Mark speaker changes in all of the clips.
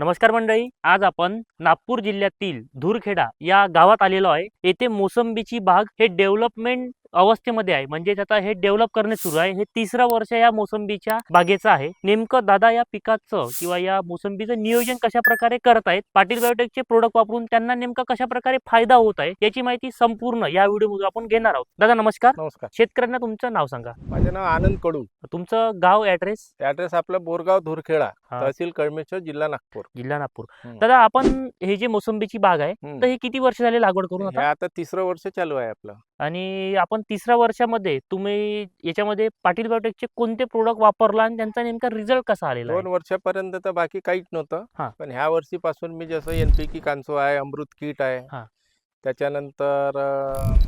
Speaker 1: नमस्कार मंडळी आज आपण नागपूर जिल्ह्यातील धुरखेडा या गावात आलेलो आहे. येथे मोसंबीची बाग हे डेव्हलपमेंट अवस्थेमध्ये आहे. म्हणजेच आता हे डेव्हलप करणे सुरू आहे. हे तिसरं वर्ष या मोसंबीच्या बागेचं आहे. नेमकं दादा या पिकाचं किंवा या मोसंबीचं नियोजन कशा प्रकारे करत आहेत? पाटील बायोटेकचे प्रोडक्ट वापरून त्यांना नेमका कशा प्रकारे फायदा होत आहे? याची माहिती संपूर्ण या व्हिडिओमध्ये आपण घेणार आहोत. दादा नमस्कार.
Speaker 2: नमस्कार.
Speaker 1: शेतकऱ्यांना तुमचं नाव सांगा.
Speaker 2: माझे नाव आनंद कडू.
Speaker 1: तुमचं गाव ऍड्रेस
Speaker 2: ऍड्रेस आपला बोरगाव धुरखेडा
Speaker 1: हा.
Speaker 2: तहसील कळमेश्वर जिल्हा नागपूर.
Speaker 1: जिल्हा नागपूर.
Speaker 2: हम्म.
Speaker 1: दादा आपण हे जे मोसंबीची बाग आहे
Speaker 2: हम्म.
Speaker 1: तर हे किती वर्ष झाले लागवड करून
Speaker 2: हे
Speaker 1: आता?
Speaker 2: आता तिसरं वर्ष चालू आहे आपलं.
Speaker 1: आणि आपण तिसऱ्या वर्षामध्ये तुम्ही याच्यामध्ये पाटील बायोटेकचे कोणते प्रोडक्ट वापरला आणि त्यांचा नेमका रिझल्ट कसा आलेला
Speaker 2: दोन वर्षापर्यंत तर बाकी काहीच. नव्हतं. पण ह्या वर्षीपासून मी जसं एनपीकी कांसो आहे अमृत किट
Speaker 1: हा.
Speaker 2: आहे त्याच्यानंतर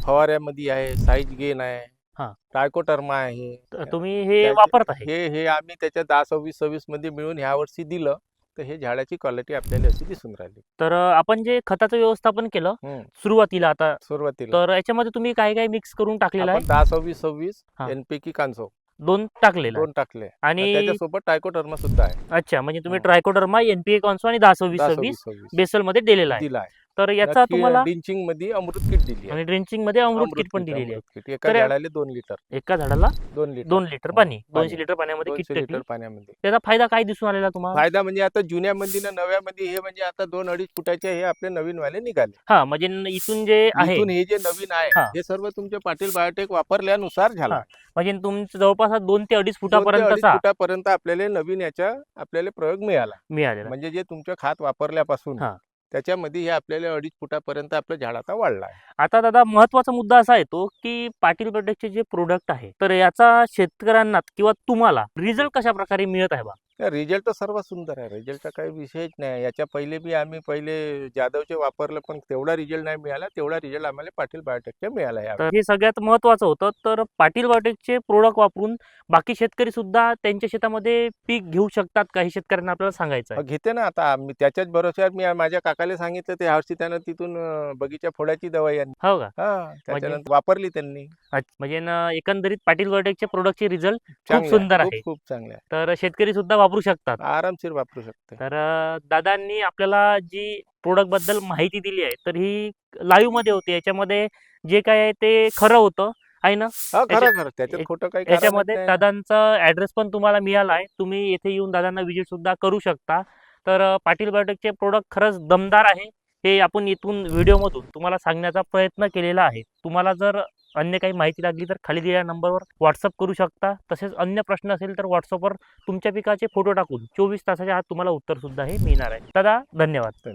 Speaker 2: फवाऱ्यामध्ये आहे साईज गेन आहे.
Speaker 1: हा.
Speaker 2: ट्रायकोटर्मा आहे.
Speaker 1: तुम्ही हे वापरत
Speaker 2: हे हे आम्ही त्याच्या दहा सव्वीस सव्वीसमध्ये मिळून ह्या वर्षी दिलं. तर हे झाडाची क्वालिटी आपल्याला अशी दिसून राहिली.
Speaker 1: तर आपण जे खताचं व्यवस्थापन केलं
Speaker 2: हम्म.
Speaker 1: सुरुवातीला आता
Speaker 2: सुरुवातीला.
Speaker 1: तर याच्यामध्ये तुम्ही काय काय मिक्स करून टाकलेलं
Speaker 2: आपण
Speaker 1: आहे?
Speaker 2: दहा सव्वीस सव्वीस
Speaker 1: हा.
Speaker 2: एनपीकी कांसो
Speaker 1: दोन टाकलेलं आहे.
Speaker 2: दोन टाकले.
Speaker 1: आणि
Speaker 2: त्याच्यासोबत टायकोटर्मा सुद्धा आहे.
Speaker 1: अच्छा म्हणजे तुम्ही
Speaker 2: हा.
Speaker 1: ट्रायकोडर्मा एनपीए कॉन्सो आणि दहा सव्वीस
Speaker 2: दहा
Speaker 1: सव्वीस
Speaker 2: सव्वीस सव्वीस.
Speaker 1: बेसलमध्ये दिलेला आहे.
Speaker 2: दिला आहे
Speaker 1: तर याचा तुम्हाला
Speaker 2: डिंचिंगमध्ये अमृत किट दिली
Speaker 1: आणि ड्रिंचिंगमध्ये अमृत किट पण दिलेली आहे.
Speaker 2: एका
Speaker 1: तर
Speaker 2: झाडाला दोन लिटर.
Speaker 1: एका झाडाला
Speaker 2: दोन लिटर.
Speaker 1: दोन लिटर
Speaker 2: हो,
Speaker 1: पाणी.
Speaker 2: पाणी.
Speaker 1: दोनशे लिटर पाण्यामध्ये किट
Speaker 2: दोनशे
Speaker 1: टाकली
Speaker 2: लिटर पाण्यामध्ये.
Speaker 1: त्याचा फायदा काय दिसून आलेला तुम्हाला?
Speaker 2: फायदा म्हणजे आता जुन्यामध्ये ना नव्यामध्ये हे म्हणजे आता दोन अडीच फुटाचे हे आपले नवीन वाले निघाले.
Speaker 1: हा म्हणजे न- इथून जे आहे.
Speaker 2: इथून हे जे नवीन आहे
Speaker 1: हा.
Speaker 2: हे सर्व तुमचे पाटील बायोटेक वापरल्यानुसार झाला.
Speaker 1: हा. म्हणजे तुमचं जवळपास हा दोन ते अडीच
Speaker 2: दोन ते अडीच
Speaker 1: फुटापर्यंतचा
Speaker 2: फुटापर्यंत आपल्याला नवीन याचा आपल्याला प्रयोग मिळाला.
Speaker 1: मिळालेला.
Speaker 2: म्हणजे जे तुमचं खात वापरल्यापासून
Speaker 1: हा.
Speaker 2: त्याच्यामध्ये हे आपल्याला अडीच फुटापर्यंत आपल्या झाडाचा वाढला आहे.
Speaker 1: आता दादा महत्त्वाचा मुद्दा असा येतो की पाटील प्रोडक्टचे जे प्रोडक्ट आहे तर याचा शेतकऱ्यांना किंवा तुम्हाला रिझल्ट कशा प्रकारे मिळत आहे बा?
Speaker 2: रिझल्ट तर सर्वात सुंदर आहे. रिझल्टचा काही विषयच नाही. याच्या पहिले बी आम्ही पहिले जाधवचे वापरलं पण तेवढा रिझल्ट नाही मिळाला. तेवढा रिझल्ट आम्हाला पाटील बायोटेकचा मिळाला आहे
Speaker 1: हे सगळ्यात महत्वाचं होतं. तर पाटील बायोटेकचे प्रोडक्ट वापरून बाकी शेतकरी सुद्धा त्यांच्या शेतामध्ये पीक घेऊ शकतात काही शेतकऱ्यांना आपल्याला सांगायचं
Speaker 2: घेते ना आता. आम्ही त्याच्याच भरोश्यावर मी माझ्या काकाला सांगितलं ते हरशी त्यानं तिथून अं, बगीचा फोडायची दवाई
Speaker 1: हो का?
Speaker 2: त्याच्यानंतर वापरली त्यांनी.
Speaker 1: म्हणजे न एकंदरीत पाटील बायोटेकचे प्रोडक्टचे रिझल्ट
Speaker 2: चांगली
Speaker 1: सुंदर
Speaker 2: आहे. खूप खूप चांगले
Speaker 1: तर शेतकरी सुद्धा वापरू शकतात.
Speaker 2: आरामशीर वापरू शकते.
Speaker 1: तर दादांनी आपल्याला जी प्रोडक्टबद्दल माहिती दिली आहे तर ही लाईव्हमध्ये होती. याच्यामध्ये जे काय आहे ते खरं होतं आहे ना?
Speaker 2: हा
Speaker 1: याच्या-
Speaker 2: खरं. खरं त्याच्यात
Speaker 1: या-
Speaker 2: खोटं काही कारणच
Speaker 1: याच्यामध्ये. दादांचा ऍड्रेस पण तुम्हाला मिळाला आहे. तुम्ही येथे येऊन दादांना विजिट सुद्धा करू शकता. तर पाटील बायोटेकचे प्रोडक्ट खरंच दमदार आहे. हे आपण इथून व्हिडिओमधून तुम्हाला सांगण्याचा प्रयत्न केलेला आहे. तुम्हाला जर अन्य काही माहिती लागली तर खाली दिलेल्या नंबरवर व्हॉट्सअप करू शकता. तसेच अन्य प्रश्न असेल तर व्हॉट्सअपवर तुमच्या पिकाचे फोटो टाकून चोवीस तासाच्या आत तुम्हाला उत्तर सुद्धा हे मिळणार आहे. दादा
Speaker 2: धन्यवाद.